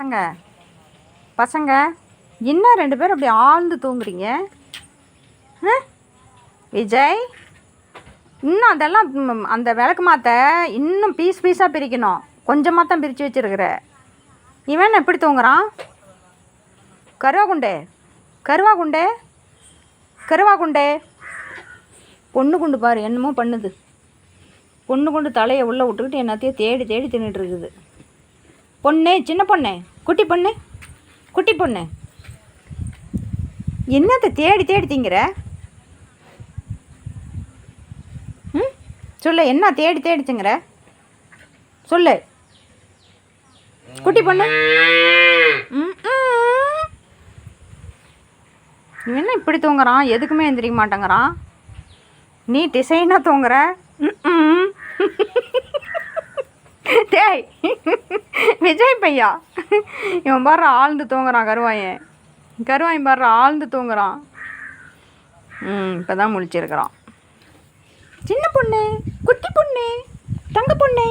பசங்க? பசங்க என்ன ரெண்டு பேரும் அப்படி ஆழ்ந்து தூங்குறீங்க? ஆ? விஜய் இன்னும் அதெல்லாம் அந்த விளக்கு மாற்ற இன்னும் பீஸ் பீஸாக பிரிக்கணும். கொஞ்சமாக தான் பிரித்து வச்சுருக்குற. இவன் எப்படி தூங்குறான்? கருவாகுண்டே கருவாகுண்டே கருவாகுண்டே. பொண்ணு குண்டு பாரு என்னமோ பண்ணுது. பொண்ணு கொண்டு தலையை உள்ளே விட்டுக்கிட்டு என்னத்தையும் தேடி தேடி தின்னுட்டு இருக்குது. பொண்ணே சின்ன பொண்ணே. குட்டி பொண்ணு குட்டி பொண்ணு. என்னத்தை தேடி தேடி திங்கிற? ம்? சொல்லு என்ன தேடி தேடி திங்கிற? சொல்லு. குட்டி பொண்ணு. ம், இவன் என்ன இப்படி தூங்குறான்? எதுக்குமே எந்திரிக்க மாட்டேங்கிறான். நீ டிசைனாக தூங்குற? ம், விஜய். விஜய் பையா? இவன் பாரு ஆழ்ந்து தூங்குறான் கருவாயன். கருவாயன் பாரு ஆழ்ந்து தூங்குறான். ம் இப்போ தான் முழிச்சிருக்கிறான். சின்ன பொண்ணு குட்டி பொண்ணு தங்க பொண்ணு.